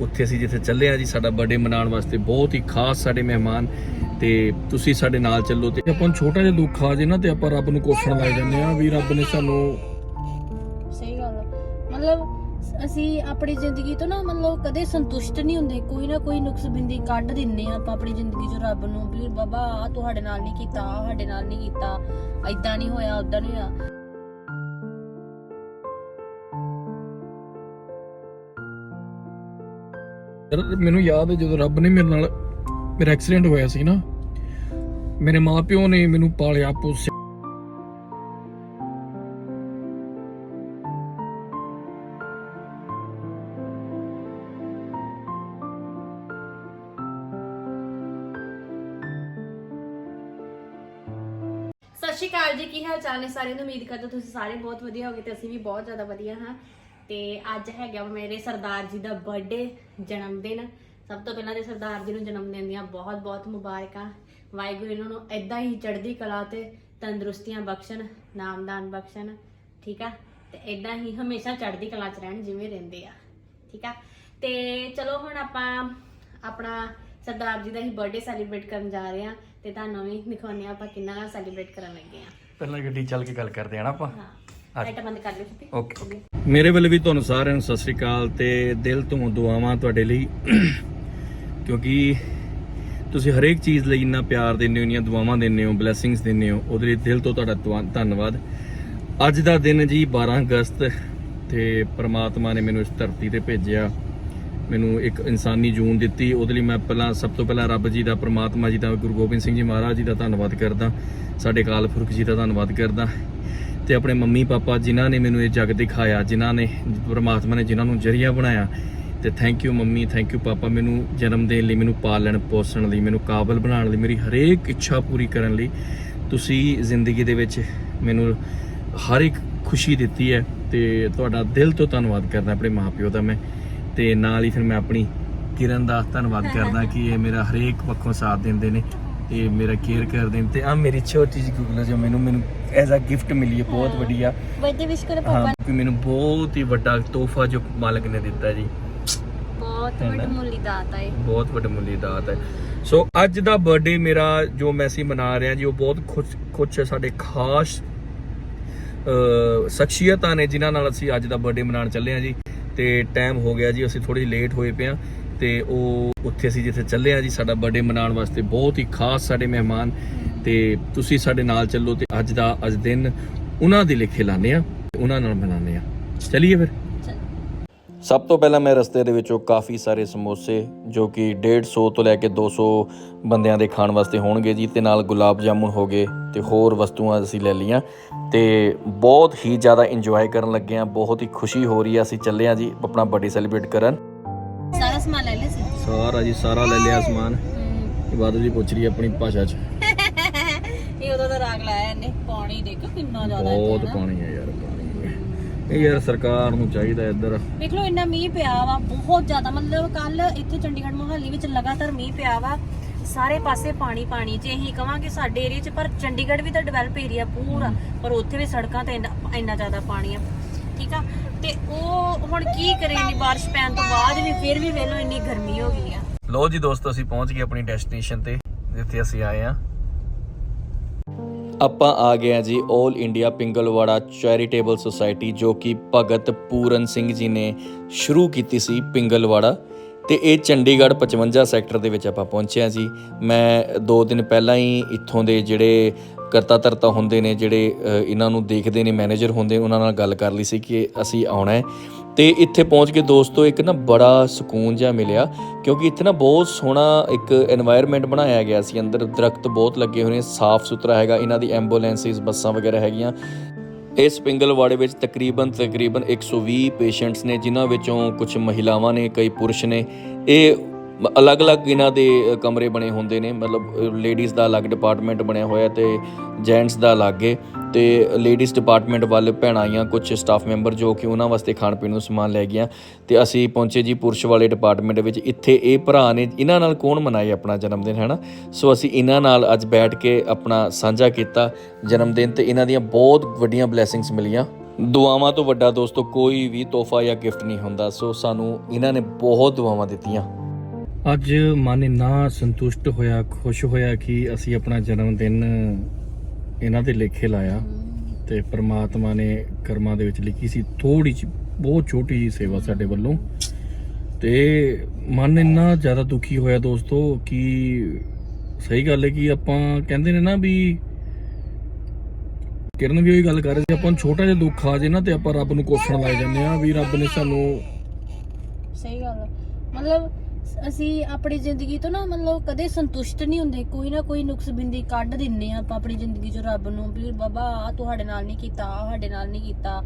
ਉੱਥੇ ਅਸੀਂ ਜਿੱਥੇ ਚੱਲੇ ਆ ਜੀ, ਸਾਡਾ ਬਰਥਡੇ ਮਨਾਉਣ ਵਾਸਤੇ ਬਹੁਤ ਹੀ ਖਾਸ ਸਾਡੇ ਮਹਿਮਾਨ ਤੇ ਤੁਸੀਂ ਸਾਡੇ ਨਾਲ ਚੱਲੋ ਤੇ ਆਪਾਂ ਨੂੰ ਛੋਟਾ ਜਿਹਾ ਦੁੱਖ ਆ ਜੇ ਨਾ ਤੇ ਆਪਾਂ ਰੱਬ ਨੂੰ ਕੋਸਣ ਲੱਗ ਜਾਂਦੇ ਆ ਵੀ ਰੱਬ ਨੇ ਸਾਨੂੰ ਸਹੀ ਗੱਲ ਮਤਲਬ ਅਸੀਂ ਆਪਣੀ ਜ਼ਿੰਦਗੀ ਤੋਂ ਨਾ ਮਤਲਬ ਕਦੇ ਸੰਤੁਸ਼ਟ ਨਹੀਂ ਹੁੰਦੇ, ਕੋਈ ਨਾ ਕੋਈ ਨੁਕਸ ਬਿੰਦੀ ਕੱਢ ਦਿੰਨੇ ਆ ਆਪਾਂ ਆਪਣੀ ਜ਼ਿੰਦਗੀ 'ਚ ਰੱਬ ਨੂੰ ਵੀ ਬਾਬਾ ਆਹ ਤੁਹਾਡੇ ਨਾਲ ਨਹੀਂ ਕੀਤਾ, ਆਹ ਸਾਡੇ ਨਾਲ ਨਹੀਂ ਕੀਤਾ ਐਦਾਂ ਨਹੀਂ ਹੋਇਆ ਉਦਾਂ ਨਹੀਂ ਹੋਇਆ। ਮੈਨੂੰ ਯਾਦ ਹੈ ਜਦੋਂ ਰੱਬ ਨੇ ਮੇਰੇ ਨਾਲ ਮੇਰਾ ਐਕਸੀਡੈਂਟ ਹੋਇਆ ਸੀ ਨਾ। ਮੇਰੇ ਮਾਪਿਓ ਨੇ ਮੈਨੂੰ ਪਾਲਿਆ ਪੋਸਿਆ ਸਤਿ ਸ਼੍ਰੀ ਅਕਾਲ ਜੀ, ਕੀ ਹਾਲ ਚਾਲ ਨੇ ਸਾਰਿਆਂ ਨੂੰ? ਉਮੀਦ ਕਰਦਾ ਤੁਸੀਂ ਸਾਰੇ ਬਹੁਤ ਵਧੀਆ ਹੋਗੇ ਤੇ ਅਸੀਂ ਵੀ ਬਹੁਤ ਜ਼ਿਆਦਾ ਵਧੀਆ, ਹਾਂ। ਤੇ ਅੱਜ ਹੈਗਾ ਮੇਰੇ ਸਰਦਾਰ ਜੀ ਦਾ ਬਰਥਡੇ ਜਨਮ ਦਿਨ। ਸਭ ਤੋਂ ਪਹਿਲਾਂ ਤੇ ਸਰਦਾਰ ਜੀ ਨੂੰ ਜਨਮ ਦਿਨ ਦੀਆਂ ਬਹੁਤ ਬਹੁਤ ਮੁਬਾਰਕਾਂ। ਵਾਹਿਗੁਰੂ ਇਹਨਾਂ ਨੂੰ ਐਦਾਂ ਹੀ ਚੜ੍ਹਦੀ ਕਲਾ ਤੇ ਤੰਦਰੁਸਤੀਆਂ ਬਖਸ਼ਣ ਨਾਮਦਾਨ ਬਖਸ਼ਣ ਠੀਕ ਆ? ਤੇ ਐਦਾਂ ਹੀ ਹਮੇਸ਼ਾ ਚੜ੍ਹਦੀ ਕਲਾ 'ਚ ਰਹਿਣ ਜਿਵੇਂ ਰਹਿੰਦੇ ਆ ਠੀਕ ਆ? ਤੇ ਚਲੋ ਹੁਣ ਆਪਾਂ ਆਪਣਾ ਸਰਦਾਰ ਜੀ ਦਾ ਹੀ ਬਰਥਡੇ ਸੈਲੀਬ੍ਰੇਟ ਕਰਨ ਜਾ ਰਹੇ ਆ ਤੇ ਤੁਹਾਨੂੰ ਵੀ ਦਿਖਾਉਂਦੇ ਆ ਆਪਾਂ ਕਿੰਨਾ ਸੈਲੀਬ੍ਰੇਟ ਕਰਨ ਲੱਗੇ ਆ। ਪਹਿਲਾਂ ਗੱਡੀ ਚੱਲ ਕੇ ਗੱਲ ਕਰਦੇ ਆ ਨਾ ਆਪਾਂ। ਹਾਂ। ਲਾਈਟ ਬੰਦ ਕਰ ਲਿਓ ਛੇਤੀ ਓਕੇ ਮੇਰੇ ਵੱਲ ਵੀ ਤੁਹਾਨੂੰ ਸਾਰਿਆਂ ਨੂੰ ਸਤਿ ਸ੍ਰੀ ਅਕਾਲ ਤੇ ਦਿਲ ਤੋਂ ਦੁਆਵਾਂ ਤੁਹਾਡੇ ਲਈ। ਕਿਉਂਕਿ ਤੁਸੀਂ ਹਰੇਕ ਚੀਜ਼ ਲਈ ਇੰਨਾ ਪਿਆਰ ਦਿੰਦੇ ਹੋ ਇੰਨੀਆਂ ਦੁਆਵਾਂ ਦਿੰਦੇ ਹੋ ਬਲੇਸਿੰਗਸ ਦਿੰਦੇ ਹੋ ਉਹਦੇ ਲਈ ਦਿਲ ਤੋਂ ਤੁਹਾਡਾ ਧੰਨ- ਧੰਨਵਾਦ। ਅੱਜ ਦਾ ਦਿਨ ਜੀ 12 ਅਗਸਤ ਤੇ ਪ੍ਰਮਾਤਮਾ ਨੇ ਮੈਨੂੰ ਇਸ ਧਰਤੀ ਤੇ ਭੇਜਿਆ। ਮੈਨੂੰ ਇੱਕ ਇਨਸਾਨੀ ਜੂਨ ਦਿੱਤੀ। ਉਹਦੇ ਲਈ ਮੈਂ ਪਹਿਲਾਂ ਸਭ ਤੋਂ ਪਹਿਲਾਂ ਰੱਬ ਜੀ ਦਾ ਪ੍ਰਮਾਤਮਾ ਜੀ ਦਾ ਗੁਰੂ ਗੋਬਿੰਦ ਸਿੰਘ ਜੀ ਮਹਾਰਾਜ ਜੀ ਦਾ ਧੰਨਵਾਦ ਕਰਦਾ। ਸਾਡੇ ਅਕਾਲ ਪੁਰਖ ਜੀ ਦਾ ਧੰਨਵਾਦ ਕਰਦਾ। ਤੇ ਆਪਣੇ ਮੰਮੀ ਪਾਪਾ ਜਿਨ੍ਹਾਂ ਨੇ ਮੈਨੂੰ ਇਹ ਜਗ ਦਿਖਾਇਆ, ਜਿਨ੍ਹਾਂ ਨੇ ਪਰਮਾਤਮਾ ਨੇ ਜਿਨ੍ਹਾਂ ਨੂੰ ਜਰੀਆ ਬਣਾਇਆ, ਤੇ thank you mummy thank you papa ਮੈਨੂੰ ਜਨਮ ਦੇਣ ਲਈ, ਮੈਨੂੰ ਪਾਲਣ ਪੋਸਣ ਲਈ, ਮੈਨੂੰ ਕਾਬਲ ਬਣਾਉਣ ਲਈ, ਮੇਰੀ ਹਰੇਕ ਇੱਛਾ ਪੂਰੀ ਕਰਨ ਲਈ ਤੁਸੀਂ ਜ਼ਿੰਦਗੀ ਦੇ ਵਿੱਚ ਮੈਨੂੰ ਹਰ ਇੱਕ ਖੁਸ਼ੀ ਦਿੱਤੀ ਹੈ ਤੇ ਤੁਹਾਡਾ ਦਿਲ ਤੋਂ ਧੰਨਵਾਦ ਕਰਦਾ ਆਪਣੇ ਮਾਪਿਓ ਦਾ ਮੈਂ ਤੇ ਨਾਲ ਹੀ ਫਿਰ ਮੈਂ ਆਪਣੀ ਕਿਰਨ ਦਾ ਧੰਨਵਾਦ ਕਰਦਾ ਕਿ ਇਹ ਮੇਰਾ ਹਰੇਕ ਪੱਖੋਂ ਸਾਥ ਦਿੰਦੇ ਨੇ ਤੇ ਮੇਰਾ ਕੇਅਰ ਕਰਦੇ ਨੇ ਤੇ ਆ ਮੇਰੀ ਛੋਟੀ ਜਿਹੀ ਗੁਗਲ ਜੋ ਮੈਨੂੰ ਮੈਨੂੰ ਐਜ਼ ਅ ਗਿਫਟ ਮਿਲੀ ਹੈ ਬਹੁਤ ਵਧੀਆ। ਬਰਥਡੇ ਵਿਸ਼ ਕਰੋ ਹਾਂ ਪਾਪਾ ਕਿ ਮੈਨੂੰ ਬਹੁਤ ਹੀ ਵੱਡਾ ਤੋਹਫਾ ਜੋ ਮਾਲਕ ਨੇ ਦਿੱਤਾ ਜੀ। ਬਹੁਤ ਹੈ? ਵੱਡੀ ਮੁੱਲੀ ਦਾਤ ਹੈ ਬਹੁਤ ਵੱਡੀ ਮੁੱਲੀ ਦਾਤ ਹੈ। ਸੋ ਅੱਜ ਦਾ ਬਰਥਡੇ ਮੇਰਾ ਜੋ ਮੈਂ ਅਸੀਂ ਮਨਾ ਰਹੇ ਹਾਂ ਜੀ ਉਹ ਬਹੁਤ ਖੁਸ਼ ਖੁਸ਼ ਸਾਡੇ ਖਾਸ ਸ਼ਖਸੀਅਤਾਂ ਨੇ ਜਿਨ੍ਹਾਂ ਨਾਲ ਅਸੀਂ ਅੱਜ ਦਾ ਬਰਥਡੇ ਮਨਾਉਣ ਚੱਲੇ ਹਾਂ ਜੀ। ਤੇ ਟਾਈਮ ਹੋ ਗਿਆ ਜੀ ਅਸੀਂ ਥੋੜੀ ਲੇਟ ਹੋਏ ਹਾਂ। ਤੇ ਉਹ ਉੱਥੇ ਅਸੀਂ ਜਿੱਥੇ ਚੱਲੇ ਹਾਂ ਜੀ, ਸਾਡਾ ਬਰਥਡੇ ਮਨਾਉਣ ਵਾਸਤੇ ਬਹੁਤ ਹੀ ਖਾਸ ਸਾਡੇ ਮਹਿਮਾਨ। ਤੇ ਤੁਸੀਂ ਸਾਡੇ ਨਾਲ ਚੱਲੋ ਤੇ ਅੱਜ ਦਾ, ਅੱਜ ਦਿਨ ਉਹਨਾਂ ਦੇ ਲਿਖੇ ਲਾਣੇ ਆ ਉਹਨਾਂ ਨਾਲ ਮਨਾਉਂਦੇ ਆ। ਚਲਿਏ ਫਿਰ। ਸਭ ਤੋਂ ਪਹਿਲਾਂ ਮੈਂ ਰਸਤੇ ਦੇ ਵਿੱਚੋਂ ਕਾਫੀ ਸਾਰੇ ਸਮੋਸੇ, ਜੋ ਕਿ 150 ਤੋਂ ਲੈ ਕੇ 200 ਬੰਦਿਆਂ ਦੇ ਖਾਣ ਵਾਸਤੇ ਹੋਣਗੇ ਜੀ, ਤੇ ਨਾਲ ਗੁਲਾਬ ਜਾਮੁਨ ਹੋ ਗਏ ਤੇ ਹੋਰ ਵਸਤੂਆਂ ਅਸੀਂ ਲੈ ਲਈਆਂ। ਤੇ ਬਹੁਤ ਹੀ ਜ਼ਿਆਦਾ ਇੰਜੋਏ ਕਰਨ ਲੱਗੇ ਆ, ਬਹੁਤ ਹੀ ਖੁਸ਼ੀ ਹੋ ਰਹੀ ਆ, ਅਸੀਂ ਚੱਲੇ ਆ ਜੀ, ਆਪਣਾ ਬਰਥਡੇ ਸੈਲੀਬ੍ਰੇਟ ਕਰਨ। ਸਮਾਨ ਲੈ ਲਿਆ ਸੀ? ਸਾਰਾ ਜੀ ਸਾਰਾ ਲੈ ਲਿਆ ਸਮਾਨ। ਇਬਾਦਤ ਜੀ ਪੁੱਛ ਰਹੀ ਹੈ ਆਪਣੀ ਭਾਸ਼ਾ 'ਚ। ਇਹ ਉਦੋਂ ਦਾ ਰਾਗ ਲਾਇਆ ਇਹਨੇ। ਪਾਣੀ ਦੇਖੋ ਕਿੰਨਾ ਜ਼ਿਆਦਾ ਇੱਥੇ ਬਹੁਤ। ਪਾਣੀ ਹੈ ਯਾਰ ਪਾਣੀ ਇਹ ਯਾਰ ਸਰਕਾਰ ਨੂੰ ਚਾਹੀਦਾ ਇੱਧਰ। ਦੇਖ ਲਓ ਇੰਨਾ ਮੀਂਹ ਪਿਆ ਵਾ ਬਹੁਤ ਜ਼ਿਆਦਾ। ਮਤਲਬ ਕੱਲ ਇੱਥੇ ਚੰਡੀਗੜ੍ਹ ਮੁਹੱਲੀ ਵਿੱਚ ਲਗਾਤਾਰ ਮੀਂਹ ਪਿਆ ਵਾ। ਸਾਰੇ ਪਾਸੇ ਪਾਣੀ ਪਾਣੀ। ਜੇ ਅਸੀਂ ਕਵਾਂਗੇ ਸਾਡੇ ਏਰੀਆ 'ਚ ਪਰ ਚੰਡੀਗੜ੍ਹ ਵੀ ਤਾਂ ਡਿਵੈਲਪ ਏਰੀਆ ਪੂਰਾ। ਪਰ ਉੱਥੇ ਵੀ ਸੜਕਾਂ ਤੇ ਇੰਨਾ ਇੰਨਾ ਜ਼ਿਆਦਾ ਪਾਣੀ ਆ। ਠੀਕ ਆ? ਤੇ ਉਹ ਹੁਣ ਕੀ ਕਰੇ ਇੰਨੀ ਬਾਰਿਸ਼ ਪੈਣ ਤੋਂ ਬਾਅਦ ਵੀ, ਫਿਰ ਵੀ ਵੇਲੋ ਇੰਨੀ ਗਰਮੀ ਹੋ ਗਈ ਆ। ਲੋ ਜੀ ਦੋਸਤੋ, ਅਸੀਂ ਪਹੁੰਚ ਗਏ ਆਪਣੀ ਡੈਸਟੀਨੇਸ਼ਨ ਤੇ, ਜਿੱਥੇ ਅਸੀਂ ਆਏ ਆ ਆਪਾਂ ਆ ਗਏ ਆ ਜੀ 올 ਇੰਡੀਆ ਪਿੰਗਲਵਾੜਾ ਚੈਰੀਟੇਬਲ ਸੁਸਾਇਟੀ ਜੋ ਕਿ ਭਗਤ ਪੂਰਨ ਸਿੰਘ ਜੀ ਨੇ ਸ਼ੁਰੂ ਕੀਤੀ ਸੀ ਪਿੰਗਲਵਾੜਾ ਤੇ ਇਹ ਚੰਡੀਗੜ੍ਹ 55 ਸੈਕਟਰ ਦੇ ਵਿੱਚ ਆਪਾਂ ਪਹੁੰਚੇ ਆ ਜੀ। ਮੈਂ 2 ਦਿਨ ਪਹਿਲਾਂ ਹੀ ਇੱਥੋਂ ਦੇ ਜਿਹੜੇ ਕਰਤਾ ਧਰਤਾ ਹੁੰਦੇ ਨੇ ਜਿਹੜੇ ਇਹਨਾਂ ਨੂੰ ਦੇਖਦੇ ਨੇ, ਮੈਨੇਜਰ ਹੁੰਦੇ, ਉਹਨਾਂ ਨਾਲ ਗੱਲ ਕਰ ਲਈ ਸੀ ਕਿ ਅਸੀਂ ਆਉਣਾ ਹੈ। ਤੇ ਇੱਥੇ ਪਹੁੰਚ ਕੇ ਦੋਸਤੋ ਇੱਕ ਨਾ ਬੜਾ ਸਕੂਨ ਜਿਹਾ ਮਿਲਿਆ, ਕਿਉਂਕਿ ਇੱਥੇ ਨਾ ਬਹੁਤ ਸੋਹਣਾ ਇੱਕ এনवायरमेंट ਬਣਾਇਆ ਗਿਆ ਸੀ। ਅੰਦਰ ਦਰਖਤ ਬਹੁਤ ਲੱਗੇ ਹੋਏ ਨੇ, ਸਾਫ਼ ਸੁਥਰਾ ਹੈਗਾ, ਇਹਨਾਂ ਦੀ ਐਂਬੂਲੈਂਸਿਸ, ਬੱਸਾਂ ਵਗੈਰਾ ਹੈਗੀਆਂ। ਇਸ ਪਿੰਗਲਵਾੜੇ ਵਿੱਚ ਤਕਰੀਬਨ ਤਕਰੀਬਨ 120 ਪੇਸ਼ੈਂਟਸ ਨੇ, ਜਿਨ੍ਹਾਂ ਵਿੱਚੋਂ ਕੁਝ ਮਹਿਲਾਵਾਂ ਨੇ, ਕਈ ਪੁਰਸ਼ ਨੇ। ਇਹ ਅਲੱਗ-ਅਲੱਗ ਇਹਨਾਂ ਦੇ ਕਮਰੇ ਬਣੇ ਹੁੰਦੇ ਨੇ। ਮਤਲਬ ਲੇਡੀਜ਼ ਦਾ ਅਲੱਗ ਡਿਪਾਰਟਮੈਂਟ ਬਣਿਆ ਹੋਇਆ ਤੇ ਜੈਂਟਸ ਦਾ ਅਲੱਗ ਹੈ ਤੇ ਲੇਡੀਜ਼ ਡਿਪਾਰਟਮੈਂਟ ਵੱਲ ਭੈਣਾਂ ਆਈਆਂ ਕੁਝ ਸਟਾਫ ਮੈਂਬਰ ਜੋ ਕਿ ਉਹਨਾਂ ਵਾਸਤੇ ਖਾਣ ਪੀਣ ਨੂੰ ਸਮਾਨ ਲੈ ਗਈਆਂ। ਤੇ ਅਸੀਂ ਪਹੁੰਚੇ ਜੀ ਪੁਰਸ਼ ਵਾਲੇ ਡਿਪਾਰਟਮੈਂਟ ਵਿੱਚ। ਇੱਥੇ ਇਹ ਭਰਾ ਨੇ, ਇਹਨਾਂ ਨਾਲ ਕੌਣ ਮਨਾਏ ਆਪਣਾ ਜਨਮ ਦਿਨ ਹੈ ਨਾ ਸੋ ਅਸੀਂ ਇਹਨਾਂ ਨਾਲ ਅੱਜ ਬੈਠ ਕੇ ਆਪਣਾ ਸਾਂਝਾ ਕੀਤਾ ਜਨਮ ਦਿਨ ਤੇ ਇਹਨਾਂ ਦੀਆਂ ਬਹੁਤ ਵੱਡੀਆਂ ਬਲੇਸਿੰਗਸ ਮਿਲੀਆਂ। ਦੁਆਵਾਂ ਤੋਂ ਵੱਡਾ ਦੋਸਤੋ, ਕੋਈ ਵੀ ਤੋਹਫਾ ਜਾਂ ਗਿਫਟ ਨਹੀਂ ਹੁੰਦਾ। ਸੋ ਸਾਨੂੰ ਇਹਨਾਂ ਨੇ ਬਹੁਤ ਦੁਆਵਾਂ ਦਿੱਤੀਆਂ। ਅੱਜ ਮਨ ਇੰਨਾ ਸੰਤੁਸ਼ਟ ਹੋਇਆ, ਖੁਸ਼ ਹੋਇਆ ਕਿ ਅਸੀਂ ਆਪਣਾ ਜਨਮ ਦਿਨ ਇਹਨਾਂ ਦੇ ਲੇਖੇ ਲਾਇਆ ਤੇ ਪ੍ਰਮਾਤਮਾ ਨੇ ਕਰਮਾਂ ਦੇ ਵਿੱਚ ਲਿਖੀ ਸੀ। ਥੋੜੀ ਜਿਹੀ, ਬਹੁਤ ਛੋਟੀ ਜਿਹੀ ਸੇਵਾ ਸਾਡੇ ਵੱਲੋਂ। ਤੇ ਮਨ ਇੰਨਾ ਜ਼ਿਆਦਾ ਦੁਖੀ ਹੋਇਆ ਦੋਸਤੋ ਕਿ ਸਹੀ ਗੱਲ ਹੈ ਕਿ ਆਪਾਂ ਕਹਿੰਦੇ ਨੇ ਨਾ ਵੀ ਕਿਰਨ ਵੀ ਉਹੀ ਗੱਲ ਕਰ ਰਹੀ ਸੀ, ਆਪਾਂ ਨੂੰ ਛੋਟਾ ਜਿਹਾ ਦੁੱਖ ਆ ਜੇ ਨਾ ਤੇ ਆਪਾਂ ਰੱਬ ਨੂੰ ਕੋਸਣ ਲੱਗ ਜਾਂਦੇ ਆ ਵੀ ਰੱਬ ਨੇ ਸਾਨੂੰ ਸਹੀ ਗੱਲ ਮਤਲਬ ਅਸੀਂ ਆਪਣੀ ਜ਼ਿੰਦਗੀ ਤੋਂ ਨਾ ਮਤਲਬ ਕਦੇ ਸੰਤੁਸ਼ਟ ਨਹੀਂ ਹੁੰਦੇ। ਕੋਈ ਨਾ ਕੋਈ ਨੁਕਸ ਬਿੰਦੀ ਕੱਢ ਦਿੰਨੇ ਆ ਆਪਾਂ ਆਪਣੀ ਜ਼ਿੰਦਗੀ ਚੋਂ ਰੱਬ ਨੂੰ ਵੀ ਬਾਬਾ ਆ ਤੁਹਾਡੇ ਨਾਲ ਨਹੀਂ ਕੀਤਾ ਆਹ ਸਾਡੇ ਨਾਲ ਨਹੀਂ ਕੀਤਾ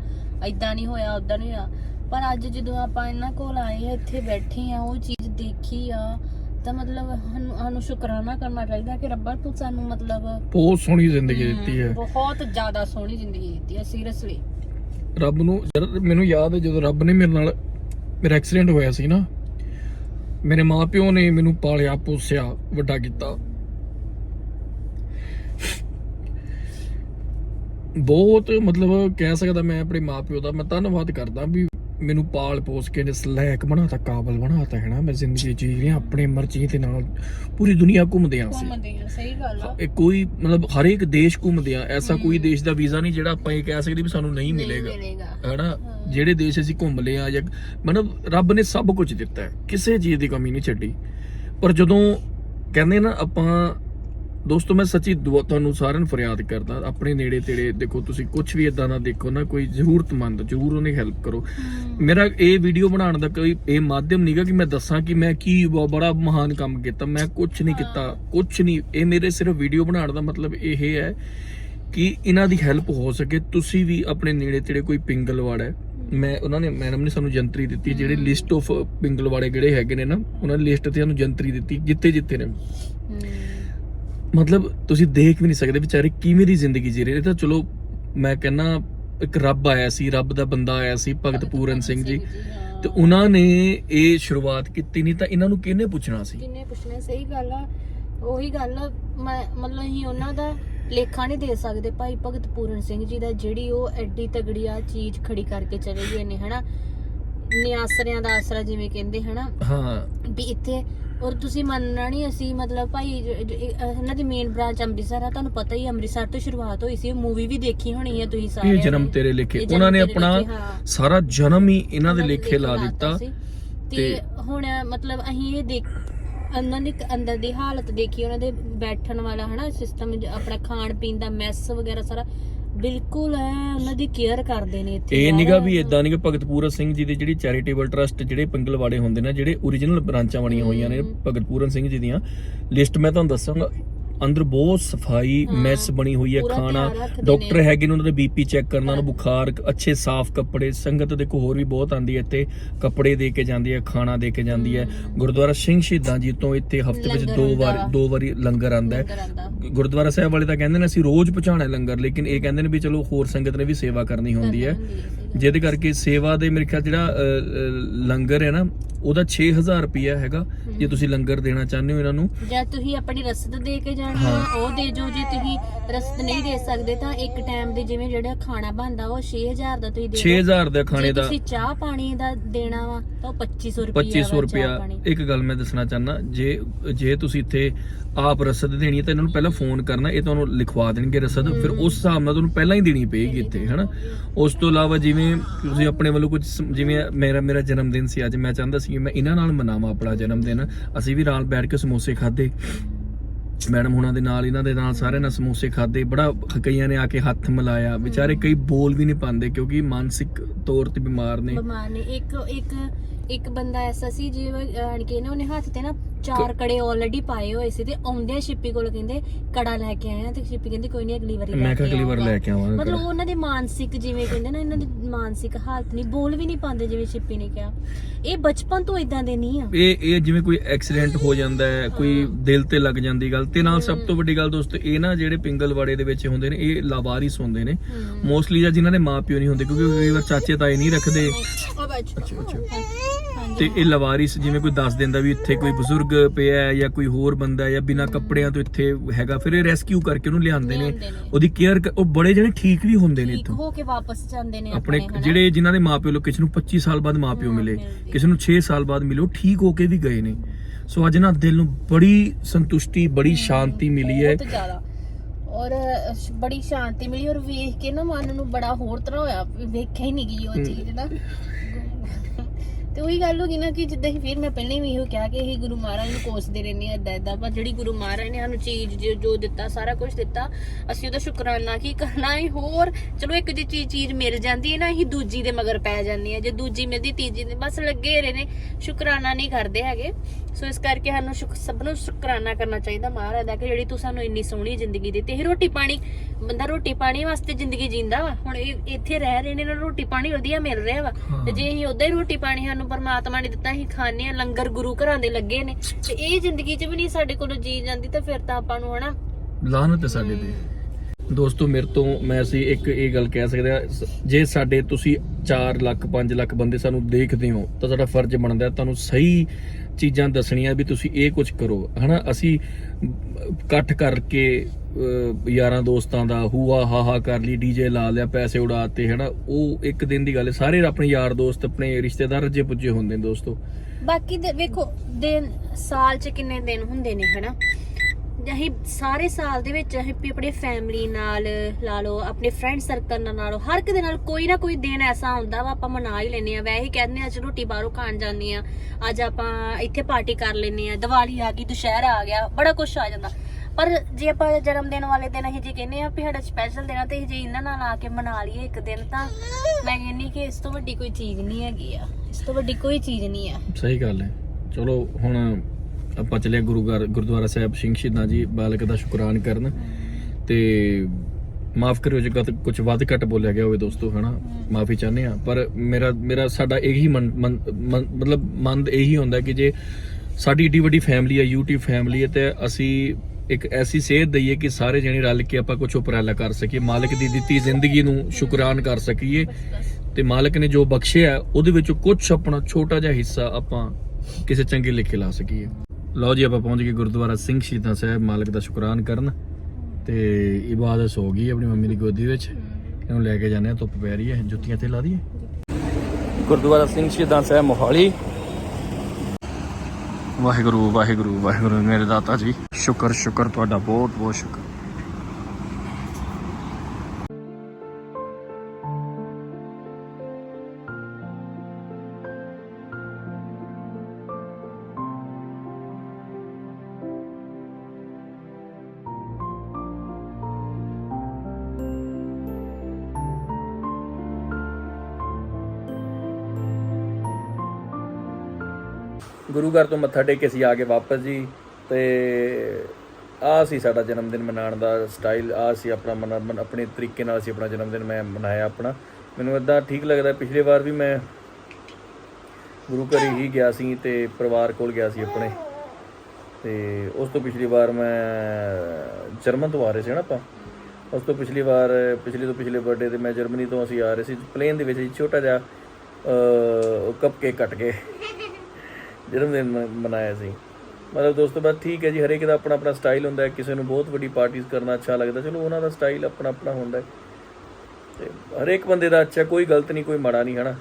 ਐਦਾਂ ਨਹੀਂ ਹੋਇਆ ਉਦਾਂ ਨਹੀਂ ਹੋਇਆ। ਪਰ ਅੱਜ ਜਦੋਂ ਆਪਾਂ ਇਹਨਾਂ ਕੋਲ ਆਏ ਆ ਇੱਥੇ ਬੈਠੇ ਆ ਉਹ ਚੀਜ਼ ਦੇਖੀ ਆ ਤਾਂ ਮਤਲਬ ਸਾਨੂੰ ਸ਼ੁਕਰਾਨਾ ਕਰਨਾ ਚਾਹੀਦਾ ਕਿ ਰੱਬਾ ਤੂੰ ਸਾਨੂੰ ਮਤਲਬ ਬਹੁਤ ਸੋਹਣੀ ਜ਼ਿੰਦਗੀ ਦਿੱਤੀ ਹੈ। ਬਹੁਤ ਜ਼ਿਆਦਾ ਸੋਹਣੀ ਜ਼ਿੰਦਗੀ ਦਿੱਤੀ ਹੈ ਸੀਰੀਅਸਲੀ। ਰੱਬ ਨੂੰ ਮੈਨੂੰ ਯਾਦ ਹੈ ਜਦੋਂ ਰੱਬ ਨੇ ਮੇਰੇ ਨਾਲ ਮੇਰਾ ਐਕਸੀਡੈਂਟ ਹੋਇਆ ਸੀ ਨਾ ਮੇਰੇ ਮਾਪਿਓ ਨੇ ਮੈਨੂੰ ਪਾਲਿਆ, ਪੋਸਿਆ, ਵੱਡਾ ਕੀਤਾ। ਬਹੁਤ ਮਤਲਬ ਕਹਿ ਸਕਦਾ ਮੈਂ ਆਪਣੇ ਮਾਪਿਓ ਦਾ ਮੈਂ ਧੰਨਵਾਦ ਕਰਦਾ ਵੀ ਮੈਨੂੰ ਪਾਲ ਪੋਸ ਕੇ ਨੇ ਸਲੈਕ ਬਣਾਤਾ ਕਾਬਲ ਬਣਾਤਾ ਹੈ ਨਾ? ਮੈਂ ਜ਼ਿੰਦਗੀ ਜੀ ਰਹੀ ਆਪਣੇ ਮਰਜ਼ੀ ਦੇ ਨਾਲ। ਪੂਰੀ ਦੁਨੀਆ ਘੁੰਮਦੇ ਆਂ ਸੀ। ਘੁੰਮਦੇ ਆ ਸਹੀ ਗੱਲ ਆ। ਇਹ ਕੋਈ ਮਤਲਬ ਹਰੇਕ ਦੇਸ਼ ਘੁੰਮਦੇ ਆ ਐਸਾ ਕੋਈ। ਦੇਸ਼ ਦਾ ਵੀਜ਼ਾ ਨਹੀਂ ਜਿਹੜਾ ਆਪਾਂ ਇਹ ਕਹਿ ਸਕਦੇ ਵੀ ਸਾਨੂੰ ਨਹੀਂ ਮਿਲੇਗਾ। ਹਨਾ ਹਾਂ। ਜਿਹੜੇ ਦੇਸ਼ ਅਸੀਂ ਘੁੰਮ ਲਏ ਆ ਜਾਂ ਮਤਲਬ ਰੱਬ ਨੇ ਸਭ ਕੁਝ ਦਿੱਤਾ ਹੈ। ਕਿਸੇ ਚੀਜ਼ ਦੀ ਕਮੀ ਨਹੀਂ ਛੱਡੀ। ਪਰ ਜਦੋਂ ਕਹਿੰਦੇ ਨਾ ਆਪਾਂ ਦੋਸਤੋ ਮੈਂ ਸੱਚੀ ਦੁਆ ਤੁਹਾਨੂੰ ਸਾਰਿਆਂ ਨੂੰ ਫਰਿਆਦ ਕਰਦਾ ਆਪਣੇ ਨੇੜੇ ਤੇੜੇ ਦੇਖੋ ਤੁਸੀਂ ਕੁਝ ਵੀ ਇਦਾਂ ਦਾ ਦੇਖੋ ਨਾ ਕੋਈ ਜ਼ਰੂਰਤਮੰਦ ਜ਼ਰੂਰ ਉਹਨੇ ਹੈਲਪ ਕਰੋ। ਮੇਰਾ ਇਹ ਵੀਡੀਓ ਬਣਾਉਣ ਦਾ ਕੋਈ ਇਹ ਮਾਧਿਅਮ ਨਹੀਂਗਾ ਕਿ ਮੈਂ ਦੱਸਾਂ ਕਿ ਮੈਂ ਕੀ ਬੜਾ ਮਹਾਨ ਕੰਮ ਕੀਤਾ। ਮੈਂ ਕੁਝ ਨਹੀਂ ਕੀਤਾ ਕੁਝ ਨਹੀਂ। ਇਹ ਮੇਰੇ ਸਿਰਫ ਵੀਡੀਓ ਬਣਾਉਣ ਦਾ ਮਤਲਬ ਇਹ ਹੈ ਕਿ ਇਹਨਾਂ ਦੀ ਹੈਲਪ ਹੋ ਸਕੇ। ਤੁਸੀਂ ਵੀ ਆਪਣੇ ਨੇੜੇ ਤੇੜੇ ਕੋਈ ਪਿੰਗਲਵਾੜਾ ਹੈ ਮੈਂ ਉਹਨਾਂ ਨੇ ਮੈਡਮ ਨੇ ਸਾਨੂੰ ਜੰਤਰੀ ਦਿੱਤੀ ਜਿਹੜੇ ਲਿਸਟ ਆਫ ਪਿੰਗਲਵਾੜੇ ਜਿਹੜੇ ਹੈਗੇ ਨੇ ਨਾ ਉਹਨਾਂ ਨੇ ਲਿਸਟ ਤੇ ਸਾਨੂੰ ਜੰਤਰੀ ਦਿੱਤੀ ਜਿੱਥੇ ਜਿੱਥੇ ਨੇ ਮਤਲਬ ਤੁਸੀਂ ਦੇਖ ਵੀ ਨਹੀਂ ਸਕਦੇ ਵਿਚਾਰੇ ਕਿਵੇਂ ਦੀ ਜ਼ਿੰਦਗੀ ਜੀ ਰਹੇ ਇਹ ਤਾਂ ਚਲੋ ਮੈਂ ਕਹਿੰਨਾ ਇੱਕ ਰੱਬ ਆਇਆ ਸੀ ਰੱਬ ਦਾ ਬੰਦਾ ਆਇਆ ਸੀ ਭਗਤ ਪੂਰਨ ਸਿੰਘ ਜੀ। ਤੇ ਉਹਨਾਂ ਨੇ ਇਹ ਸ਼ੁਰੂਆਤ ਕੀਤੀ ਨਹੀਂ ਤਾਂ ਇਹਨਾਂ ਨੂੰ ਕਿਹਨੇ ਪੁੱਛਣਾ ਸੀ? ਕਿੰਨੇ ਪੁੱਛਣਾ? ਸਹੀ ਗੱਲ ਆ। ਉਹੀ ਗੱਲ ਆ ਮੈਂ ਮਤਲਬ ਅਸੀਂ ਉਹਨਾਂ ਦਾ ਲੇਖਾ ਨਹੀਂ ਦੇ ਸਕਦੇ ਭਾਈ ਭਗਤ ਪੂਰਨ ਸਿੰਘ ਜੀ ਦਾ ਜਿਹੜੀ ਉਹ ਐਡੀ ਤਗੜੀ ਆ ਚੀਜ਼ ਖੜੀ ਕਰਕੇ ਚਲੇ ਗਏ ਨੇ ਹਨਾ? ਨਿਆਸਰਿਆਂ ਦਾ ਆਸਰਾ ਜਿਵੇਂ ਕਹਿੰਦੇ ਹਨਾ? ਹਾਂ। ਵੀ ਇੱਥੇ ਔਰ ਤੁਸੀਂ ਮੰਨਣਾ ਨਹੀਂ ਅਸੀਂ ਮਤਲਬ ਭਾਈ ਜ- ਜ- ਇਹ- ਇਹਨਾਂ ਦੀ ਮੇਨ ਬ੍ਰਾਂਚ ਅੰਮ੍ਰਿਤਸਰ ਆ ਤੁਹਾਨੂੰ ਪਤਾ ਹੀ ਅੰਮ੍ਰਿਤਸਰ ਤੋਂ ਸ਼ੁਰੂਆਤ ਹੋਈ ਸੀ ਮੂਵੀ ਵੀ ਦੇਖੀ ਹੋਣੀ ਹੈ ਤੁਸੀਂ ਸਾਰੇ ਇਹ ਜਨਮ ਤੇਰੇ ਲਿਖੇ ਉਹਨਾਂ ਨੇ ਆਪਣਾ। ਸਾਰਾ ਜਨਮ ਹੀ ਇਹਨਾਂ ਦੇ ਲੇਖੇ ਲਾ ਦਿੱਤਾ। ਤੇ ਤੇ- ਹੁਣ ਮਤਲਬ ਅਸੀਂ ਇਹ ਦੇਖ ਉਹਨਾਂ ਦੀ ਅੰਦਰ ਦੀ ਹਾਲਤ ਦੇਖੀ ਉਹਨਾਂ ਦੇ ਬੈਠਣ ਵਾਲਾ ਹਨਾ ਸਿਸਟਮ ਆਪਣਾ ਖਾਣ ਪੀਣ ਦਾ ਮੈਸ ਵਗੈਰਾ ਸਾਰਾ ਬਿਲਕੁਲ ਐ ਉਹਨਾਂ ਦੀ ਕੇਅਰ ਕਰਦੇ ਨੇ ਇੱਥੇ ਇਹ। ਨਿਗਾ ਵੀ ਇਦਾਂ ਨਹੀਂ ਕਿ ਭਗਤ ਪੂਰਨ ਸਿੰਘ ਜੀ ਦੀ ਜਿਹੜੀ ਚੈਰੀਟੇਬਲ ਟਰਸਟ ਜਿਹੜੇ ਪਿੰਗਲਵਾੜੇ ਹੁੰਦੇ ਨੇ ਜਿਹੜੇ origignal ਬ੍ਰਾਂਚਾਂ ਬਣੀਆਂ ਹੋਈਆਂ ਨੇ। ਭਗਤ ਪੂਰਨ ਸਿੰਘ ਜੀ ਦੀਆਂ ਲਿਸਟ ਮੈਂ ਤੁਹਾਨੂੰ ਦੱਸਾਂਗਾ ਅੰਦਰ ਬਹੁਤ ਸਫ਼ਾਈ। ਮੈਸ ਬਣੀ ਹੋਈ ਹੈ ਖਾਣਾ ਡਾਕਟਰ। ਹੈਗੇ ਨੇ ਉਹਨਾਂ ਦੇ ਬੀਪੀ ਚੈੱਕ ਕਰਨਾ ਉਹਨਾਂ। ਬੁਖਾਰ ਅੱਛੇ ਸਾਫ਼ ਕੱਪੜੇ ਸੰਗਤ ਦੇਖੋ ਹੋਰ ਵੀ ਬਹੁਤ ਆਂਦੀ ਹੈ ਇੱਥੇ ਕੱਪੜੇ ਦੇ ਕੇ ਜਾਂਦੀ ਹੈ ਖਾਣਾ ਦੇ ਕੇ ਜਾਂਦੀ ਹੈ। ਗੁਰਦੁਆਰਾ ਸਿੰਘ ਸ਼ਹੀਦਾਂ ਜੀ ਤੋਂ ਇੱਥੇ ਹਫ਼ਤੇ ਵਿੱਚ ਦੋ ਵਾਰ। ਦੋ ਵਾਰੀ ਲੰਗਰ ਆਂਦਾ ਹੈ। ਗੁਰਦੁਆਰਾ ਸਾਹਿਬ ਵਾਲੇ ਤਾਂ ਕਹਿੰਦੇ ਨੇ ਅਸੀਂ ਰੋਜ਼ ਪਹੁੰਚਾਉਣਾ ਹੈ ਲੰਗਰ ਲੇਕਿਨ ਇਹ ਕਹਿੰਦੇ ਨੇ ਵੀ ਚਲੋ ਹੋਰ ਸੰਗਤ ਨੇ ਵੀ ਸੇਵਾ ਕਰਨੀ ਹੁੰਦੀ ਹੈ। ਜਿਹਦੇ ਕਰਕੇ ਸੇਵਾ ਦੇ ਮੇਰੇ ਖਿਆਲ ਜਿਹੜਾ ਲੰਗਰ ਹੈ ਨਾ ਉਹਦਾ 6000 ਰੁਪਿਆ ਹੈਗਾ ਜੇ ਤੁਸੀਂ ਲੰਗਰ ਦੇਣਾ ਚਾਹੁੰਦੇ ਹੋ ਇਹਨਾਂ ਨੂੰ ਜਾਂ ਤੁਸੀਂ ਆਪਣੀ ਰਸਦ ਦੇ ਕੇ ਜਾਣੀ ਆ ਹਾਂ। ਉਹ ਦੇ ਜੋ ਜੇ ਤੁਸੀਂ ਰਸਦ ਨਹੀਂ ਦੇ ਸਕਦੇ ਤਾਂ ਇੱਕ ਟਾਈਮ ਦੇ ਜਿਵੇਂ ਜਿਹੜਾ ਖਾਣਾ ਬਣਦਾ ਉਹ 6000 ਦਾ ਤੁਸੀਂ ਦੇ ਦਿਓ। 6000 ਦਾ ਖਾਣੇ ਦਾ ਤੁਸੀਂ ਚਾਹ ਪਾਣੀ ਦਾ ਦੇਣਾ ਵਾ ਤਾਂ ਉਹ 2500 ਰੁਪਏ 2500 ਰੁਪਿਆ ਇੱਕ ਗੱਲ ਮੈਂ ਦੱਸਣਾ ਚਾਹਨਾ ਜੇ ਜੇ ਤੁਸੀਂ ਇੱਥੇ ਆਪ ਰਸਦ ਦੇਣੀ ਤਾਂ ਇਹਨਾਂ ਨੂੰ ਪਹਿਲਾਂ ਫੋਨ ਕਰਨਾ ਇਹ ਤੁਹਾਨੂੰ ਲਿਖਵਾ ਦੇਣਗੇ ਰਸਦ ਫਿਰ ਉਸ ਹਿਸਾਬ ਨਾਲ ਤੁਹਾਨੂੰ ਪਹਿਲਾਂ ਹੀ ਦੇਣੀ ਪਏਗੀ ਇੱਥੇ ਹਨਾ ਉਸ ਤੋਂ ਇਲਾਵਾ ਜਿਵੇਂ ਤੁਸੀਂ ਆਪਣੇ ਵੱਲੋਂ ਕੁਝ ਜਿਵੇਂ ਮੇਰਾ ਮੇਰਾ ਜਨਮ ਦਿਨ ਸੀ ਅੱਜ ਮੈਂ ਚਾਹੁੰਦਾ ਸੀ ਕਿ ਮੈਂ ਇਹਨਾਂ ਨਾਲ ਮਨਾਵਾਂ ਆਪਣਾ ਜਨਮ ਦਿਨ ਅਸੀਂ ਵੀ ਨਾਲ ਬੈਠ ਕੇ ਸਮੋਸੇ ਖਾਦੇ ਮੈਡਮ ਹੁਣਾਂ ਦੇ ਨਾਲ ਇਹਨਾਂ ਦੇ ਨਾਲ ਸਾਰਿਆਂ ਨਾਲ ਸਮੋਸੇ ਖਾਦੇ ਬੜਾ ਕਈਆਂ ਨੇ ਆ ਕੇ ਹੱਥ ਮਿਲਾਇਆ। ਵਿਚਾਰੇ ਕਈ ਬੋਲ ਵੀ ਨਹੀਂ ਪਾਉਂਦੇ ਕਿਉਂਕਿ ਮਾਨਸਿਕ ਤੌਰ ਤੇ ਬਿਮਾਰ ਨੇ। ਬਿਮਾਰ ਨੇ। ਇੱਕ ਇੱਕ ਇੱਕ ਬੰਦਾ ਐਸਾ ਸੀ ਆਣ ਕੇ ਨਾ ਉਹਨੇ ਹੱਥ ਤੇ ਨਾ ਚਾਰ ਕੜੇ ਆਲਰੇਡੀ ਪਾਏ ਹੋਏ ਸੀ ਤੇ ਆਉਂਦੇ ਸ਼ਿੱਪੀ ਕੋਲ ਕਹਿੰਦੇ ਕੜਾ ਲੈ ਕੇ ਆਏ ਆ ਤੇ ਸ਼ਿੱਪੀ ਕਹਿੰਦੀ ਕੋਈ ਨਹੀਂ ਅਗਲੀ ਵਾਰੀ ਮੈਂ ਕਿਹਾ ਅਗਲੀ ਵਾਰ। ਲੈ ਕੇ ਆਵਾਂਗਾ ਮਤਲਬ ਉਹਨਾਂ ਦੇ ਮਾਨਸਿਕ ਜਿਵੇਂ ਕਹਿੰਦੇ ਨਾ ਇਹਨਾਂ ਦੀ ਮਾਨਸਿਕ ਹਾਲਤ ਨਹੀਂ ਬੋਲ ਵੀ ਨਹੀਂ ਪਾਉਂਦੇ ਜਿਵੇਂ ਸ਼ਿੱਪੀ ਨੇ ਕਿਹਾ। ਇਹ ਬਚਪਨ ਤੋਂ ਇਦਾਂ ਦੇ ਨਹੀਂ ਆ। ਇਹ ਇਹ ਜਿਵੇਂ ਕੋਈ ਐਕਸੀਡੈਂਟ ਹੋ ਜਾਂਦਾ ਹੈ ਕੋਈ ਦਿਲ ਤੇ ਲੱਗ ਜਾਂਦੀ ਗੱਲ ਤੇ ਨਾਲ ਸਭ ਤੋਂ ਵੱਡੀ ਗੱਲ ਦੋਸਤੋ ਇਹ ਨਾ ਜਿਹੜੇ ਪਿੰਗਲਵਾੜੇ ਦੇ ਵਿੱਚ ਹੁੰਦੇ ਨੇ ਇਹ ਲਾਵਾਰਿਸ ਹੁੰਦੇ ਨੇ। ਮੋਸਟਲੀ ਜਾਂ ਜਿਨ੍ਹਾਂ ਦੇ ਮਾਪਿਓ ਨਹੀਂ ਹੁੰਦੇ ਕਿਉਂਕਿ ਕਈ ਵਾਰ ਚਾਚੇ ਤਾਏ ਨਹੀਂ ਰੱਖਦੇ। ਅੱਛਾ ਅੱਛਾ। ਤੇ ਇਹ ਲਵਾਰਿਸ ਜਿਵੇਂ ਕੋਈ ਦੱਸ ਦਿੰਦਾ ਵੀ ਇੱਥੇ ਕੋਈ ਬਜ਼ੁਰਗ ਪਿਆ ਹੈ ਜਾਂ ਕੋਈ ਹੋਰ ਬੰਦਾ ਹੈ ਜਾਂ ਬਿਨਾਂ ਕੱਪੜਿਆਂ ਤੋਂ ਇੱਥੇ ਹੈਗਾ ਫਿਰ ਇਹ ਰੈਸਕਿਊ ਕਰਕੇ ਉਹਨੂੰ ਲਿਆਉਂਦੇ ਨੇ। ਲਿਆਉਂਦੇ ਨੇ। ਉਹਦੀ ਕੇਅਰ ਉਹ ਬੜੇ ਜਿਹੜੇ ਠੀਕ ਵੀ ਹੁੰਦੇ ਨੇ ਠੀਕ ਇੱਥੋਂ ਹੋ ਕੇ ਵਾਪਸ ਜਾਂਦੇ ਨੇ ਆਪਣੇ ਹਨਾ। ਜਿਹੜੇ ਜਿਨ੍ਹਾਂ ਦੇ ਮਾਪਿਓ ਲੋਕ ਕਿਸੇ ਨੂੰ 25 ਸਾਲ ਬਾਅਦ ਮਾਪਿਓ ਮਿਲੇ ਮਿਲਦੇ। ਕਿਸੇ ਨੂੰ 6 ਸਾਲ ਬਾਅਦ ਮਿਲੇ ਉਹ ਠੀਕ ਹੋ ਕੇ ਵੀ ਗਏ ਨੇ। ਸੋ ਅੱਜ ਨਾ ਦਿਲ ਨੂੰ ਬੜੀ ਸੰਤੁਸ਼ਟੀ ਬੜੀ ਸ਼ਾਂਤੀ ਮਿਲੀ ਹੈ। ਬਹੁਤ ਜ਼ਿਆਦਾ। ਔਰ ਬੜੀ ਸ਼ਾਂਤੀ ਮਿਲੀ ਔਰ ਵੇਖ ਕੇ ਨਾ ਮਨ ਨੂੰ ਬੜਾ ਹੋਰ ਤਰ੍ਹਾਂ ਹੋਇਆ। ਵੇਖਿਆ ਹੀ ਨਹੀਂ ਗਈ ਉਹ ਚੀਜ਼ ਨਾ। ਤੇ ਉਹੀ ਗੱਲ ਹੋ ਗਈ ਨਾ ਕਿ ਜਿੱਦਾਂ ਹੀ ਫਿਰ ਮੈਂ ਪਹਿਲਾਂ ਵੀ ਇਹੋ ਕਿਹਾ ਕਿ ਅਸੀਂ ਗੁਰੂ ਮਹਾਰਾਜ ਨੂੰ ਕੋਸਦੇ ਰਹਿੰਦੇ ਆ ਏਦਾਂ ਏਦਾਂ, ਪਰ ਜਿਹੜੀ ਗੁਰੂ ਮਹਾਰਾਜ ਨੇ ਸਾਨੂੰ ਚੀਜ਼ ਜੋ- ਜੋ ਦਿੱਤਾ, ਸਾਰਾ ਕੁਝ ਦਿੱਤਾ, ਅਸੀਂ ਉਹਦਾ ਸ਼ੁਕਰਾਨਾ ਕੀ ਕਰਨਾ ਹੈ? ਹੋਰ, ਚਲੋ ਇੱਕ ਜੇ ਚੀਜ਼ ਚੀਜ਼ ਮਿਲ ਜਾਂਦੀ ਹੈ ਨਾ, ਅਸੀਂ ਦੂਜੀ ਦੇ ਮਗਰ ਪੈ ਜਾਂਦੇ ਆ ਜੇ ਦੂਜੀ ਮਿਲਦੀ, ਤੀਜੀ ਦੇ ਬਸ ਲੱਗੇ ਰਹੇ ਨੇ, ਸ਼ੁਕਰਾਨਾ ਨਹੀਂ ਕਰਦੇ ਹੈਗੇ। ਸੋ ਇਸ ਕਰਕੇ ਸਾਨੂੰ ਸ਼ੁਕ- ਸਭ ਨੂੰ ਸ਼ੁਕਰਾਨਾ ਕਰਨਾ ਚਾਹੀਦਾ ਮਹਾਰਾਜ ਦਾ ਕਿ ਜਿਹੜੀ ਤੂੰ ਸਾਨੂੰ ਇੰਨੀ ਸੋਹਣੀ ਜ਼ਿੰਦਗੀ ਦਿੱਤੀ। ਇਹ ਰੋਟੀ ਪਾਣੀ ਬੰਦਾ ਰੋਟੀ ਪਾਣੀ ਵਾਸਤੇ ਜ਼ਿੰਦਗੀ ਜੀਂਦਾ ਵਾ। ਹੁਣ ਇਹ ਇੱਥੇ ਰਹਿ ਰਹੇ ਨੇ ਇਹਨਾਂ ਨੂੰ ਰੋਟੀ ਪਾਣੀ ਵਧੀਆ ਮਿਲ ਰਿਹਾ ਵਾ। ਤੇ ਜੇ ਅਸੀਂ ਉਦਾਂ ਹੀ ਰੋਟੀ ਪਾਣੀ ਸਾਨੂੰ ਪਰਮਾਤਮਾ ਨੇ ਦਿੱਤਾ ਅਸੀਂ ਖਾਣੇ ਆ ਲੰਗਰ ਗੁਰੂ ਘਰਾਂ ਦੇ ਲੱਗੇ ਨੇ। ਤੇ ਇਹ ਜ਼ਿੰਦਗੀ 'ਚ ਵੀ ਨਹੀਂ ਸਾਡੇ ਕੋਲੋਂ ਜੀ ਜਾਂਦੀ ਤਾਂ ਫਿਰ ਤਾਂ ਆਪਾਂ ਨੂੰ ਹਨਾ ਲਾਹਨਤ ਹੈ ਸਾਡੇ ਤੇ। ਦੋਸਤੋ ਮੇਰੇ ਤੋਂ ਮੈਂ ਅਸੀਂ ਇੱਕ ਇਹ ਗੱਲ ਕਹਿ ਸਕਦੇ ਆ ਜੇ ਸਾਡੇ ਤੁਸੀਂ 4 ਲੱਖ 5 ਲੱਖ ਬੰਦੇ ਸਾਨੂੰ ਦੇਖਦੇ ਹੋ ਤਾਂ ਸਾਡਾ ਫਰਜ਼ ਬਣਦਾ ਹੈ ਤੁਹਾਨੂੰ ਸਹੀ ਚੀਜ਼ਾਂ ਦੱਸਣੀਆਂ ਵੀ ਤੁਸੀਂ ਇਹ ਕੁਝ ਕਰੋ, ਹਨਾ? ਅਸੀਂ ਇਕੱਠ ਕਰਕੇ ਯਾਰਾਂ ਦੋਸਤਾਂ ਦਾ ਹੂਆ ਹਾਹਾ ਕਰ ਲਈ, ਡੀਜੇ ਲਾ ਲਿਆ, ਪੈਸੇ ਉਡਾਤੇ, ਹਨਾ? ਉਹ ਇੱਕ ਦਿਨ ਦੀ ਗੱਲ ਹੈ। ਸਾਰੇ ਆਪਣੇ ਯਾਰ ਦੋਸਤ, ਆਪਣੇ ਰਿਸ਼ਤੇਦਾਰ ਰੱਜੇ ਪੁੱਜੇ ਹੁੰਦੇ ਨੇ ਦੋਸਤੋ। ਬਾਕੀ ਦੇ ਵੇਖੋ, ਦਿਨ ਸਾਲ 'ਚ ਕਿੰਨੇ ਦਿਨ ਹੁੰਦੇ ਨੇ, ਹਨਾ? ਅਸੀਂ ਸਾਰੇ ਸਾਲ ਦੇ ਵਿੱਚ ਅਸੀਂ ਵੀ ਆਪਣੀ ਫੈਮਿਲੀ ਨਾਲ ਲਾ ਲਓ, ਆਪਣੇ ਫਰੈਂਡ ਸਰਕਲ ਨਾਲ ਲਾ ਲਓ, ਹਰ ਇੱਕ ਦੇ ਨਾਲ ਕੋਈ ਨਾ ਕੋਈ ਦਿਨ ਐਸਾ ਹੁੰਦਾ ਵਾ, ਆਪਾਂ ਮਨਾ ਹੀ ਲੈਨੇ ਆ ਵੈਸੇ ਹੀ ਕਹਿੰਦੇ ਆ ਅੱਜ ਰੋਟੀ ਬਾਹਰੋਂ ਖਾਣ ਜਾਂਦੇ ਆ ਅੱਜ ਆਪਾਂ ਇੱਥੇ ਪਾਰਟੀ ਕਰ ਲੈਨੇ ਆ ਦੀਵਾਲੀ ਆ ਗਈ, ਦੁਸ਼ਹਿਰਾ ਆ ਗਿਆ, ਬੜਾ ਕੁਝ ਆ ਜਾਂਦਾ। ਪਰ ਜੇ ਆਪਾਂ ਜਨਮ ਦਿਨ ਵਾਲੇ ਦਿਨ ਅਸੀਂ ਜੇ ਕਹਿੰਦੇ ਆ ਵੀ ਸਾਡਾ ਸਪੈਸ਼ਲ ਦਿਨ ਆ ਤੇ ਜੇ ਇਹਨਾਂ ਨਾਲ ਆ ਕੇ ਮਨਾ ਲਈਏ ਇੱਕ ਦਿਨ ਤਾਂ, ਮੈਂ ਕਹਿੰਨੀ ਕਿ ਇਸ ਤੋਂ ਵੱਡੀ ਕੋਈ ਚੀਜ਼ ਨਹੀਂ ਹੈਗੀ ਆ। ਇਸ ਤੋਂ ਵੱਡੀ ਕੋਈ ਚੀਜ਼ ਨਹੀਂ ਆ। ਸਹੀ ਗੱਲ ਹੈ। ਚਲੋ, ਹੁਣ ਆਪਾਂ ਚੱਲੇ ਗੁਰੂ ਘਰ, ਗੁਰਦੁਆਰਾ ਸਾਹਿਬ ਸਿੰਘ ਸ਼ਹੀਦਾਂ ਜੀ, ਬਾਲਕ ਦਾ ਸ਼ੁਕਰਾਨ ਕਰਨ। ਤੇ ਮਾਫ ਕਰਿਓ ਜੇ ਕੁਝ ਵੱਧ ਘੱਟ ਬੋਲਿਆ ਗਿਆ ਹੋਵੇ ਦੋਸਤੋ, ਹਨਾ? ਮਾਫੀ ਚਾਹੁੰਦੇ ਆ ਪਰ ਮੇਰਾ ਮੇਰਾ ਸਾਡਾ ਇਹੀ ਮਨ- ਮਨ- ਮਤਲਬ ਮਨ ਇਹੀ ਹੁੰਦਾ ਕਿ ਜੇ ਸਾਡੀ ਏਡੀ ਵੱਡੀ ਫੈਮਿਲੀ ਹੈ YouTube ਫੈਮਿਲੀ ਹੈ ਤੇ ਅਸੀਂ ਇੱਕ ਐਸੀ ਸੇਧ ਦਈਏ ਕਿ ਸਾਰੇ ਜਣੇ ਰਲ ਕੇ ਆਪਾਂ ਕੁਝ ਉਪਰਾਲਾ ਕਰ ਸਕੀਏ, ਮਾਲਕ ਦੀ ਦਿੱਤੀ ਜ਼ਿੰਦਗੀ ਨੂੰ ਸ਼ੁਕਰਾਨ ਕਰ ਸਕੀਏ। ਤੇ ਮਾਲਕ ਨੇ ਜੋ ਬਖਸ਼ਿਆ, ਉਹਦੇ ਵਿੱਚੋਂ ਕੁਝ ਆਪਣਾ ਛੋਟਾ ਜਿਹਾ ਹਿੱਸਾ ਆਪਾਂ ਕਿਸੇ ਚੰਗੇ ਲਿਖੇ ਲਾ ਸਕੀਏ। ਲਓ ਜੀ, ਆਪਾਂ ਪਹੁੰਚ ਗਏ ਗੁਰਦੁਆਰਾ ਸਿੰਘ ਸ਼ਹੀਦਾਂ ਸਾਹਿਬ, ਮਾਲਕ ਦਾ ਸ਼ੁਕਰਾਨ ਕਰਨ। ਤੇ ਇਬਾਦਤ ਹੋ ਗਈ ਆਪਣੀ ਮੰਮੀ ਦੀ ਗੋਦੀ ਵਿੱਚ। ਇਹਨੂੰ ਲੈ ਕੇ ਜਾਂਦੇ ਆ ਧੁੱਪ ਪੈ ਰਹੀ ਹੈ। ਜੁੱਤੀਆਂ ਤੇ ਲਾ ਦਈਏ। ਗੁਰਦੁਆਰਾ ਸਿੰਘ ਸ਼ਹੀਦਾਂ ਸਾਹਿਬ, ਮੋਹਾਲੀ। ਵਾਹਿਗੁਰੂ ਵਾਹਿਗੁਰੂ ਵਾਹਿਗੁਰੂ, ਮੇਰੇ ਦਾਤਾ ਜੀ। ਸ਼ੁਕਰ ਸ਼ੁਕਰ, ਤੁਹਾਡਾ ਬਹੁਤ ਬਹੁਤ ਸ਼ੁਕਰ। ਗੁਰੂ ਘਰ ਤੋਂ ਮੱਥਾ ਟੇਕ ਕੇ ਅਸੀਂ ਆ ਕੇ ਵਾਪਸ ਜੀ ਤੇ ਆ ਸੀ ਸਾਡਾ ਜਨਮ ਦਿਨ ਮਨਾਉਣ ਦਾ ਸਟਾਈਲ ਆ ਸੀ ਆਪਣਾ ਮਨਾ- ਮਨ- ਆਪਣੇ ਤਰੀਕੇ ਨਾਲ ਅਸੀਂ ਆਪਣਾ ਜਨਮ ਦਿਨ ਮੈਂ ਮਨਾਇਆ ਆਪਣਾ। ਮੈਨੂੰ ਇਦਾਂ ਠੀਕ ਲੱਗਦਾ, ਪਿਛਲੀ ਵਾਰ ਵੀ ਮੈਂ ਗੁਰੂ ਘਰ ਹੀ ਗਿਆ ਸੀ ਤੇ ਪਰਿਵਾਰ ਕੋਲ ਗਿਆ ਸੀ ਆਪਣੇ। ਤੇ ਉਸ ਤੋਂ ਪਿਛਲੀ ਵਾਰ ਮੈਂ ਜਰਮਨ ਤੋਂ ਆ ਰਹੇ ਸੀ ਨਾ ਆਪਾਂ। ਉਸ ਤੋਂ ਪਿਛਲੀ ਵਾਰ, ਪਿਛਲੇ ਤੋਂ ਪਿਛਲੇ ਬਰਥਡੇ ਤੇ ਮੈਂ ਜਰਮਨੀ ਤੋਂ ਅਸੀਂ ਆ ਰਹੇ ਸੀ। ਪਲੇਨ ਦੇ ਵਿੱਚ ਛੋਟਾ ਜਿਹਾ ਕੱਪ ਕੇਕ ਕੱਟ ਕੇ। ਜਨਮ ਦਿਨ ਮਨਾਇਆ ਸੀ। ਮਤਲਬ ਦੋਸਤੋ ਬਸ ਠੀਕ ਹੈ ਜੀ ਹਰੇਕ ਦਾ ਆਪਣਾ ਆਪਣਾ ਸਟਾਈਲ ਹੁੰਦਾ ਹੈ ਕਿਸੇ ਨੂੰ ਬਹੁਤ ਵੱਡੀ ਪਾਰਟੀਆਂ ਕਰਨਾ ਅੱਛਾ ਲੱਗਦਾ ਚਲੋ ਉਹਨਾਂ ਦਾ ਸਟਾਈਲ ਆਪਣਾ ਆਪਣਾ ਹੁੰਦਾ ਹੈ। ਤੇ ਹਰੇਕ ਬੰਦੇ ਦਾ ਅੱਛਾ ਕੋਈ ਗਲਤ ਨਹੀਂ ਕੋਈ ਮਾੜਾ ਨਹੀਂ ਹਨਾ?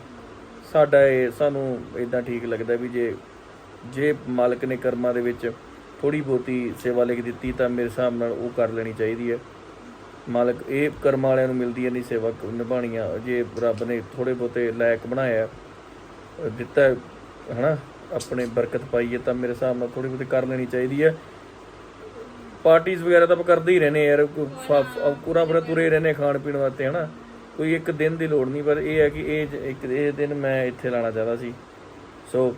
ਸਾਡਾ ਇਹ ਸਾਨੂੰ ਇਦਾਂ ਠੀਕ ਲੱਗਦਾ ਵੀ ਜੇ ਜੇ ਮਾਲਕ ਨੇ ਕਰਮਾਂ ਦੇ ਵਿੱਚ ਥੋੜੀ ਬਹੁਤੀ ਸੇਵਾ ਲਿਖ ਦਿੱਤੀ ਤਾਂ ਮੇਰੇ ਹਿਸਾਬ ਨਾਲ ਉਹ ਕਰ ਲੈਣੀ ਚਾਹੀਦੀ ਹੈ। ਮਾਲਕ ਇਹ ਕਰਮਾਂ ਵਾਲਿਆਂ ਨੂੰ ਮਿਲਦੀ ਹੈ ਨਹੀਂ ਸੇਵਾ ਕ- ਨਿਭਾਉਣੀਆਂ ਜੇ ਰੱਬ ਨੇ ਥੋੜੇ ਬਹੁਤੇ ਲਾਇਕ ਬਣਾਇਆ ਦਿੱਤਾ ਹੈ, ਹਨਾ? ਆਪਣੇ ਬਰਕਤ ਪਾਈਏ ਤਾਂ ਮੇਰੇ ਹਿਸਾਬ ਨਾਲ ਥੋੜੀ ਬਹੁਤੀ ਕਰ ਲੈਣੀ ਚਾਹੀਦੀ ਹੈ। ਪਾਰਟੀਆਂ ਵਗੈਰਾ ਤਾਂ ਆਪਾਂ ਕਰਦੇ ਹੀ ਰਹਿੰਦੇ ਯਾਰ ਪੂਰਾ ਪੂਰਾ ਤੁਰੇ ਰਹਿੰਦੇ ਖਾਣ ਪੀਣ ਵਾਸਤੇ, ਹਨਾ। ਕੋਈ ਇੱਕ ਦਿਨ ਦੀ ਲੋੜ ਨਹੀਂ, ਪਰ ਇਹ ਹੈ ਕਿ ਇਹ ਇੱਕ ਇਹ ਦਿਨ ਮੈਂ ਇੱਥੇ ਲਾਣਾ ਚਾਹਦਾ ਸੀ। ਸੋ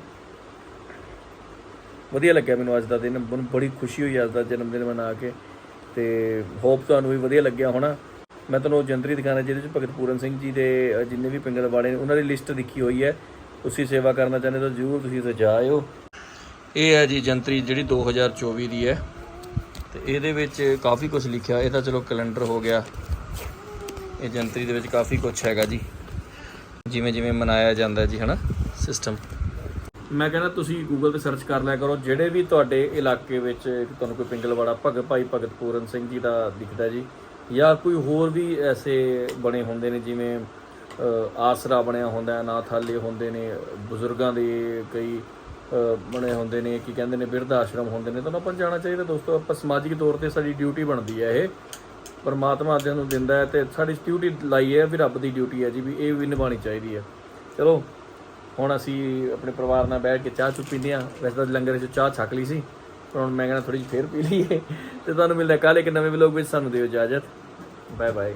ਵਧੀਆ ਲੱਗਿਆ ਮੈਨੂੰ ਅੱਜ ਦਾ ਦਿਨ। ਮੈਨੂੰ ਬੜੀ ਖੁਸ਼ੀ ਹੋਈ ਅੱਜ ਦਾ ਜਨਮ ਦਿਨ ਮਨਾ ਕੇ ਤੇ ਹੋਪ ਤੁਹਾਨੂੰ ਵੀ ਵਧੀਆ ਲੱਗਿਆ ਹੋਣਾ। ਮੈਂ ਤੁਹਾਨੂੰ ਉਹ ਜੰਤਰੀ ਦਿਖਾਣਾ, ਜਿਹਦੇ ਵਿੱਚ ਭਗਤ ਪੂਰਨ ਸਿੰਘ ਜੀ ਦੇ ਜਿੰਨੇ ਵੀ ਪਿੰਗਲ ਵਾਲੇ ਨੇ, ਉਹਨਾਂ ਦੀ ਲਿਸਟ ਲਿਖੀ ਹੋਈ ਹੈ। ਤੁਸੀਂ ਸੇਵਾ ਕਰਨਾ ਚਾਹੁੰਦੇ ਤਾਂ ਜ਼ਰੂਰ ਤੁਸੀਂ ਉੱਥੇ ਜਾਇਓ ਇਹ ਹੈ ਜੀ ਜੰਤਰੀ ਜਿਹੜੀ 2024 ਦੀ ਹੈ। ਤੇ ਇਹਦੇ ਵਿੱਚ ਕਾਫੀ ਕੁਝ ਲਿਖਿਆ, ਇਹ ਤਾਂ ਚਲੋ ਕੈਲੰਡਰ ਹੋ ਗਿਆ। ਇਹ ਜੰਤਰੀ ਦੇ ਵਿੱਚ ਕਾਫੀ ਕੁਝ ਹੈਗਾ ਜੀ। ਜਿਵੇਂ ਜਿਵੇਂ ਮਨਾਇਆ ਜਾਂਦਾ ਜੀ, ਹਨਾ ਸਿਸਟਮ ਮੈਂ ਕਹਿੰਦਾ ਤੁਸੀਂ ਗੂਗਲ ਤੇ ਸਰਚ ਕਰ ਲਿਆ ਕਰੋ, ਜਿਹੜੇ ਵੀ ਤੁਹਾਡੇ ਇਲਾਕੇ ਵਿੱਚ ਤੁਹਾਨੂੰ ਕੋਈ ਪਿੰਗਲਵਾੜਾ, ਭਗਤ ਭਾਈ ਭਗਤ ਪੂਰਨ ਸਿੰਘ ਜੀ ਦਾ ਦਿਖਦਾ ਜੀ, ਜਾਂ ਕੋਈ ਹੋਰ ਵੀ ਐਸੇ ਬਣੇ ਹੁੰਦੇ ਨੇ ਜਿਵੇਂ ਆਸਰਾ ਬਣਿਆ ਹੁੰਦਾ ਹੈ ਅਨਾਥਾਲਯ ਹੁੰਦੇ ਨੇ, ਬਜ਼ੁਰਗਾਂ ਦੇ ਕਈ ਬਣੇ ਹੁੰਦੇ ਨੇ, ਕੀ ਕਹਿੰਦੇ ਨੇ, ਬਿਰਧ ਆਸ਼ਰਮ ਹੁੰਦੇ ਨੇ ਤੁਹਾਨੂੰ ਆਪਾਂ ਨੂੰ ਜਾਣਾ ਚਾਹੀਦਾ ਦੋਸਤੋ। ਆਪਾਂ ਸਮਾਜਿਕ ਤੌਰ ਤੇ ਸਾਡੀ ਡਿਊਟੀ ਬਣਦੀ ਹੈ ਇਹ। ਪਰਮਾਤਮਾ ਅੱਜ ਨੂੰ ਦਿੰਦਾ ਹੈ ਤੇ ਸਾਡੀ ਡਿਊਟੀ ਲਾਈ ਹੈ ਵੀ ਰੱਬ ਦੀ ਡਿਊਟੀ ਹੈ ਜੀ, ਵੀ ਇਹ ਵੀ ਨਿਭਾਉਣੀ ਚਾਹੀਦੀ ਹੈ। ਚਲੋ, ਹੁਣ ਅਸੀਂ ਆਪਣੇ ਪਰਿਵਾਰ ਨਾਲ ਬੈਠ ਕੇ ਚਾਹ ਚੁ ਪੀਂਦੇ ਹਾਂ। ਵੈਸੇ ਤਾਂ ਲੰਗਰ 'ਚ ਚਾਹ ਛਕ ਲਈ ਸੀ, ਪਰ ਹੁਣ ਮੈਂ ਕਹਿੰਦਾ ਥੋੜੀ ਜਿਹੀ ਫੇਰ ਪੀ ਲਈਏ। ਤੇ ਤੁਹਾਨੂੰ ਮਿਲਦਾ ਕੱਲ੍ਹ ਇੱਕ ਨਵੇਂ ਵਲੋਗ ਵਿੱਚ, ਸਾਨੂੰ ਦਿਓ ਇਜਾਜ਼ਤ। Bye bye